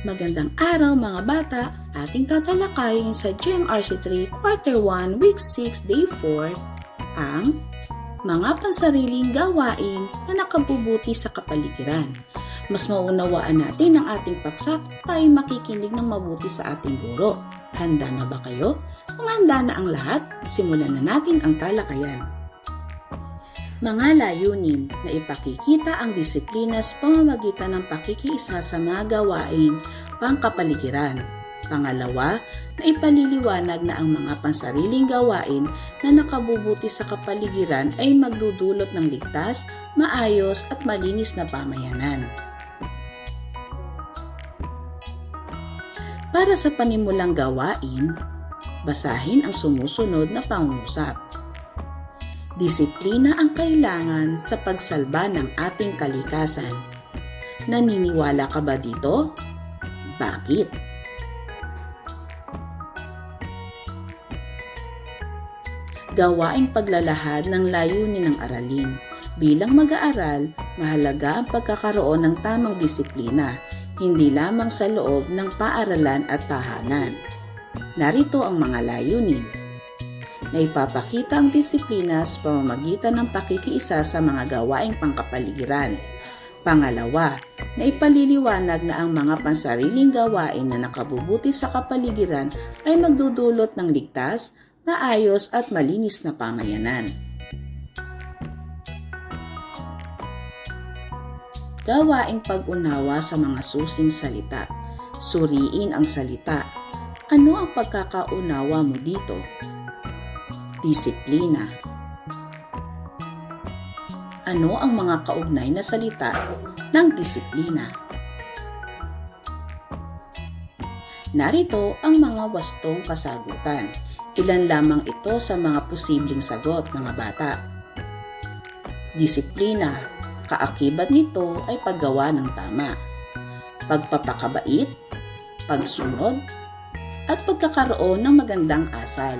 Magandang araw mga bata! Ating tatalakayin sa GMRC3 Quarter 1 Week 6 Day 4 ang mga pansariling gawain na nakabubuti sa kapaligiran. Mas maunawaan natin ang ating paksa ay makikinig ng mabuti sa ating guro. Handa na ba kayo? Kung handa na ang lahat, simulan na natin ang talakayan. Mga layunin na ipakikita ang disiplina sa pamamagitan ng pakikiisa sa mga gawaing pangkapaligiran. Pangalawa, na ipaliliwanag na ang mga pansariling gawain na nakabubuti sa kapaligiran ay magdudulot ng ligtas, maayos at malinis na pamayanan. Para sa panimulang gawain, basahin ang sumusunod na pangusap. Disiplina ang kailangan sa pagsalba ng ating kalikasan. Naniniwala ka ba dito? Bakit? Gawaing paglalahad ng layunin ng aralin. Bilang mag-aaral, mahalaga ang pagkakaroon ng tamang disiplina, hindi lamang sa loob ng paaralan at tahanan. Narito ang mga layunin na ipapakita ang disiplina sa pamamagitan ng pakikiisa sa mga gawaing pangkapaligiran. Pangalawa, na ipaliliwanag na ang mga pansariling gawain na nakabubuti sa kapaligiran ay magdudulot ng ligtas, maayos at malinis na pamayanan. Gawaing pag-unawa sa mga susing salita. Suriin ang salita. Ano ang pagkakaunawa mo dito? Disiplina. Ano ang mga kaugnay na salita ng disiplina? Narito ang mga wastong kasagutan. Ilan lamang ito sa mga posibleng sagot, mga bata. Disiplina. Kaakibat nito ay paggawa ng tama. Pagpapakabait, pagsunod, at pagkakaroon ng magandang asal.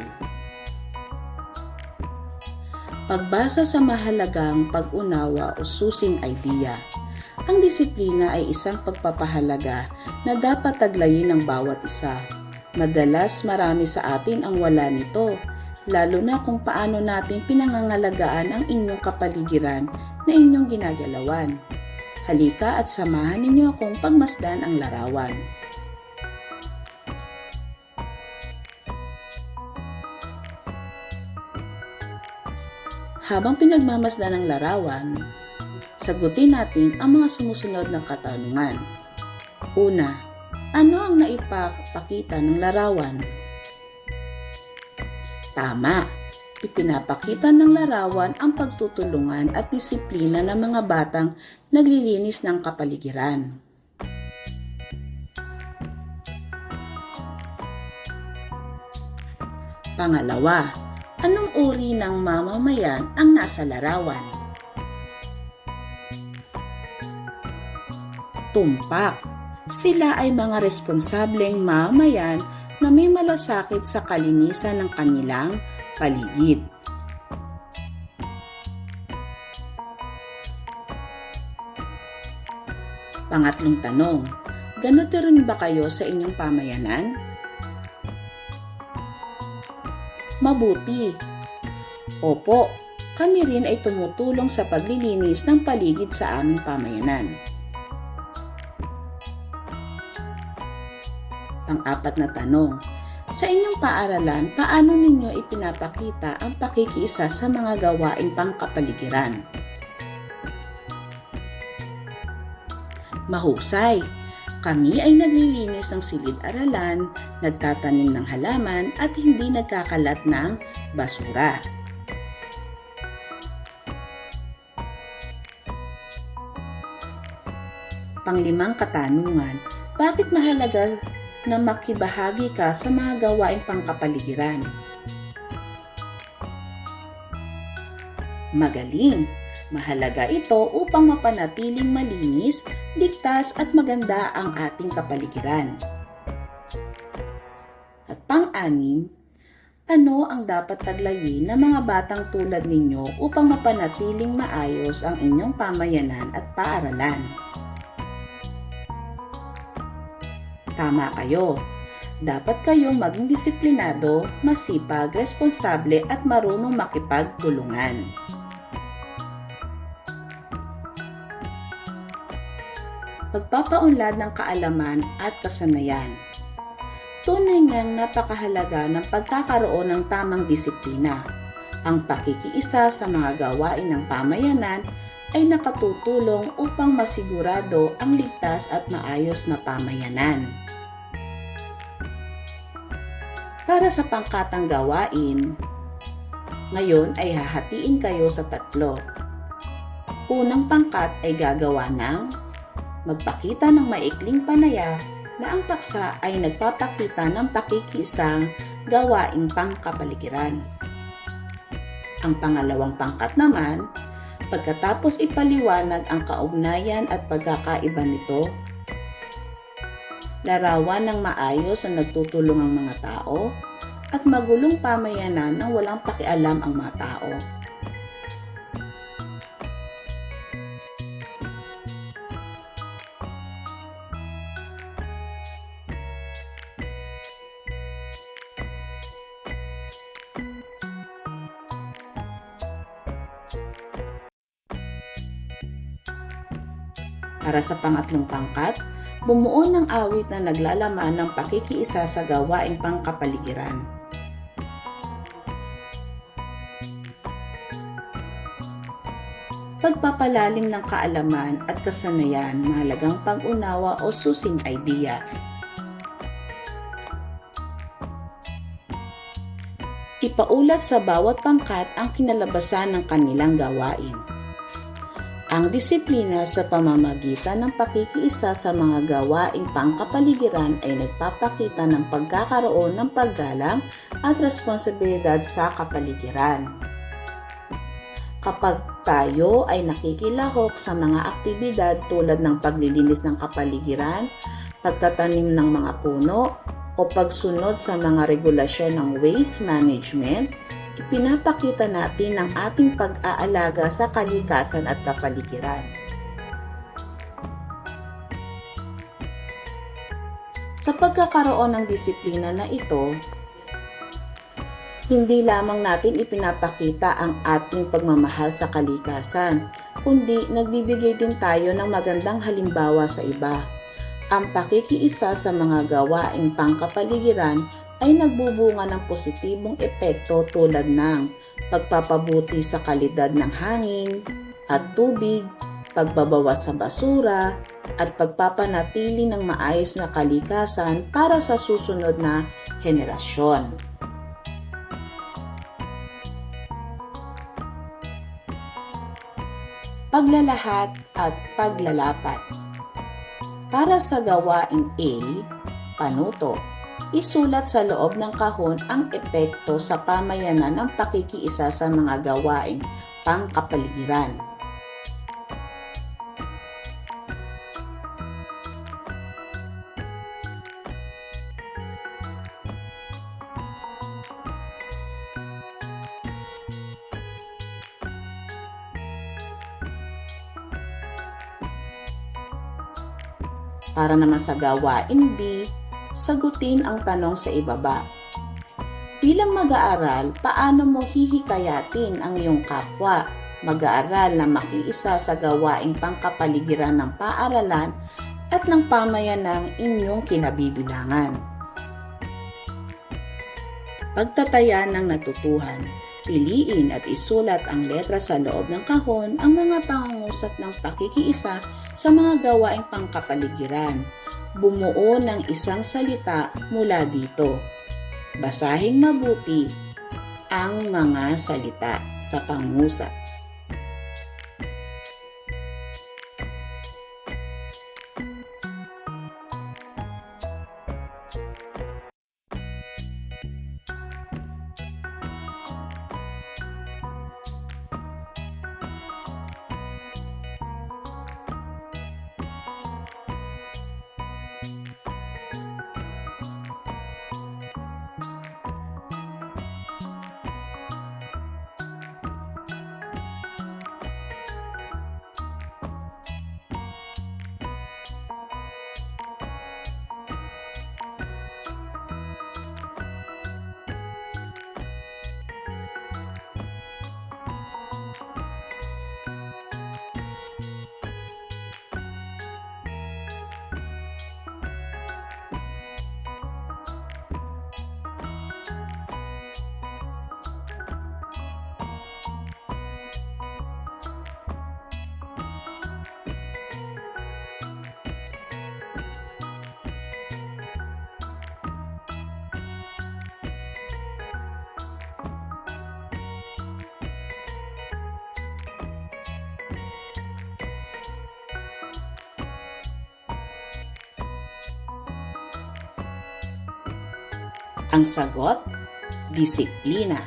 Pagbasa sa mahalagang pag-unawa o susing idea. Ang disiplina ay isang pagpapahalaga na dapat taglayin ng bawat isa. Madalas marami sa atin ang wala nito, lalo na kung paano natin pinangangalagaan ang inyong kapaligiran na inyong ginagalawan. Halika at samahan ninyo akong pagmasdan ang larawan. Habang pinagmamasdan ng larawan, sagutin natin ang mga sumusunod na katanungan. Una, ano ang naipapakita ng larawan? Tama, ipinapakita ng larawan ang pagtutulungan at disiplina ng mga batang naglilinis ng kapaligiran. Pangalawa, anong uri ng mamamayan ang nasa larawan? Tumpak. Sila ay mga responsableng mamamayan na may malasakit sa kalinisan ng kanilang paligid. Pangatlong tanong, ganito rin ba kayo sa inyong pamayanan? Mabuti. Opo, kami rin ay tumutulong sa paglilinis ng paligid sa aming pamayanan. Pang-apat na tanong, sa inyong paaralan, paano ninyo ipinapakita ang pakikiisa sa mga gawain pangkapaligiran? Mahusay! Kami ay naglilinis ng silid-aralan, nagtatanim ng halaman at hindi nagkakalat ng basura. Panglimang katanungan, bakit mahalaga na makibahagi ka sa mga gawaing pangkapaligiran? Magaling! Mahalaga ito upang mapanatiling malinis, ligtas at maganda ang ating kapaligiran. At pang-anim, ano ang dapat taglayin ng mga batang tulad ninyo upang mapanatiling maayos ang inyong pamayanan at paaralan? tama kayo. Dapat kayong maging disiplinado, masipag, responsable at marunong makipagtulungan. Pagpapaunlad ng kaalaman at kasanayan. Tunay ngang napakahalaga ng pagkakaroon ng tamang disiplina. Ang pakikiisa sa mga gawain ng pamayanan ay nakatutulong upang masigurado ang ligtas at maayos na pamayanan. Para sa pangkatang gawain, ngayon ay hahatiin kayo sa tatlo. Unang pangkat ay gagawa ng magpakita ng maikling panaya na ang paksa ay nagpapakita ng pakikisang gawaing pangkapaligiran. Ang pangalawang pangkat naman, pagkatapos ipaliwanag ang kaugnayan at pagkakaiba nito, larawan ng maayos na nagtutulong ang mga tao, at magulong pamayanan na walang pakialam ang mga tao. Para sa pangatlong pangkat, bumuo ng awit na naglalaman ng pakikiisa sa gawaing pangkapaligiran. Pagpapalalim ng kaalaman at kasanayan, mahalagang pag-unawa o susing idea. Ipaulat sa bawat pangkat ang kinalabasan ng kanilang gawain. Ang disiplina sa pamamagitan ng pakikiisa sa mga gawaing pangkapaligiran ay nagpapakita ng pagkakaroon ng paggalang at responsibilidad sa kapaligiran. Kapag tayo ay nakikilahok sa mga aktibidad tulad ng paglilinis ng kapaligiran, pagtatanim ng mga puno, o pagsunod sa mga regulasyon ng waste management, ipinapakita natin ang ating pag-aalaga sa kalikasan at kapaligiran. Sa pagkakaroon ng disiplina na ito, hindi lamang natin ipinapakita ang ating pagmamahal sa kalikasan, kundi nagbibigay din tayo ng magandang halimbawa sa iba. Ang pakikiisa sa mga gawaing pangkapaligiran ay nagbubunga ng positibong epekto tulad ng pagpapabuti sa kalidad ng hangin at tubig, pagbabawas sa basura, at pagpapanatili ng maayos na kalikasan para sa susunod na henerasyon. Paglalahat at paglalapat Para sa gawain A, panuto, isulat sa loob ng kahon ang epekto sa pamayanan ng pakikiisa sa mga gawaing pangkapaligiran. Para naman sa gawain B, sagutin ang tanong sa ibaba. Bilang mag-aaral, paano mo hihikayatin ang iyong kapwa mag-aaral na makiisa sa gawaing pangkapaligiran ng paaralan at ng pamayan ng inyong kinabibilangan? Pagtataya ng natutuhan, piliin at isulat ang letra sa loob ng kahon ang mga pangungusap ng pakikiisa sa mga gawaing pangkapaligiran bumuo ng isang salita mula dito. Basahing mabuti ang mga salita sa pangusap. Ang sagot, disiplina.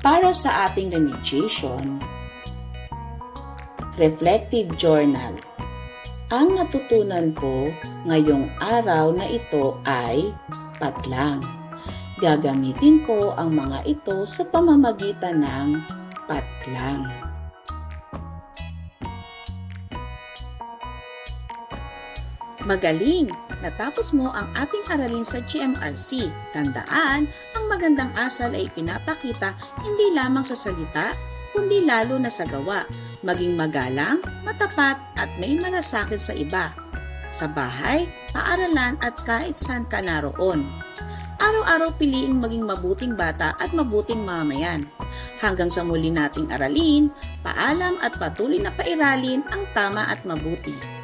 Para sa ating remediation, Reflective Journal. Ang natutunan ko ngayong araw na ito ay patlang. Gagamitin ko ang mga ito sa pamamagitan ng patlang. Magaling! Natapos mo ang ating aralin sa GMRC. Tandaan, ang magandang asal ay pinapakita hindi lamang sa salita, kundi lalo na sa gawa. Maging magalang, matapat at may malasakit sa iba. Sa bahay, paaralan at kahit saan ka naroon. Araw-araw piliing maging mabuting bata at mabuting mamayan. Hanggang sa muli nating aralin, paalam at patuloy na pairalin ang tama at mabuti.